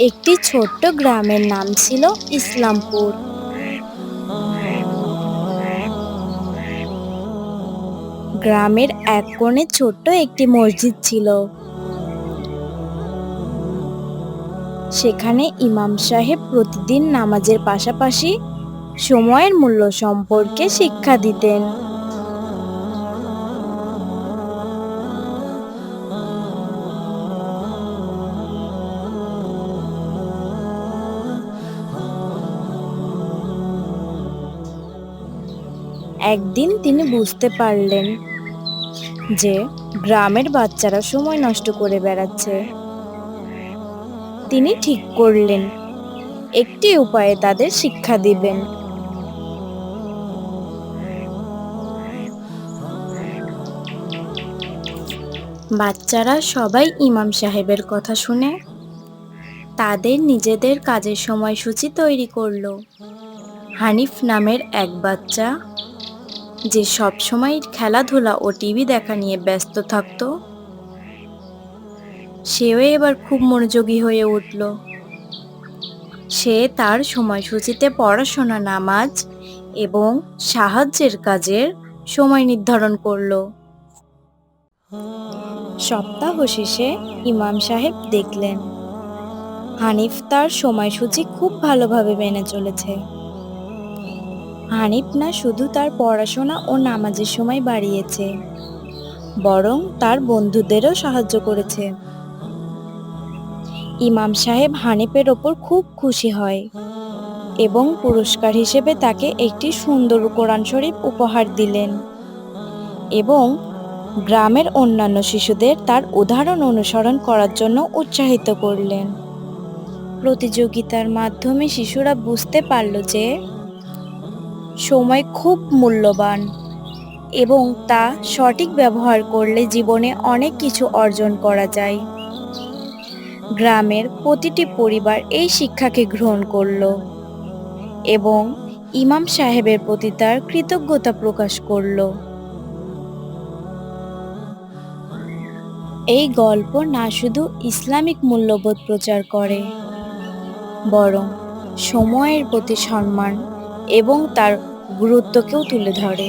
একটি ছোট্ট গ্রামের নাম ছিল ইসলামপুর। গ্রামের এক কোণে ছোট্ট একটি মসজিদ ছিল। সেখানে ইমাম সাহেব প্রতিদিন নামাজের পাশাপাশি সময়ের মূল্য সম্পর্কে শিক্ষা দিতেন। একদিন তিনি বুঝতে পারলেন যে গ্রামের বাচ্চারা সময় নষ্ট করে বেড়াচ্ছে। তিনি ঠিক করলেন, একটি উপায়ে তাদের শিক্ষা দিবেন। বাচ্চারা সবাই ইমাম সাহেবের কথা শুনে তাদের নিজেদের কাজের সময়সূচি তৈরি করল। হানিফ নামের এক বাচ্চা যে সব সময় খেলাধুলা ও টিভি দেখা নিয়ে ব্যস্ত থাকতো, সেও এবার খুব মনোযোগী হয়ে উঠল। সে তার সময়সূচিতে পড়াশোনা, নামাজ এবং সাহায্যের কাজের সময় নির্ধারণ করল। সপ্তাহ শেষে ইমাম সাহেব দেখলেন, হানিফ তার সময়সূচি খুব ভালোভাবে মেনে চলেছে। হানিফ না শুধু তার পড়াশোনা ও নামাজের সময় বাড়িয়েছে, বরং তার বন্ধুদেরও সাহায্য করেছে। ইমাম সাহেব হানিফের ওপর খুব খুশি হয় এবং পুরস্কার হিসেবে তাকে একটি সুন্দর কোরআন শরীফ উপহার দিলেন এবং গ্রামের অন্যান্য শিশুদের তার উদাহরণ অনুসরণ করার জন্য উৎসাহিত করলেন। প্রতিযোগিতার মাধ্যমে শিশুরা বুঝতে পারল যে সময় খুব মূল্যবান এবং তা সঠিক ব্যবহার করলে জীবনে অনেক কিছু অর্জন করা যায়। গ্রামের প্রতিটি পরিবার এই শিক্ষাকে গ্রহণ করল এবং ইমাম সাহেবের প্রতি তার কৃতজ্ঞতা প্রকাশ করল। এই গল্প না শুধু ইসলামিক মূল্যবোধ প্রচার করে, বরং সময়ের প্রতি সম্মান এবং তার গুরুত্বকেও তুলে ধরে।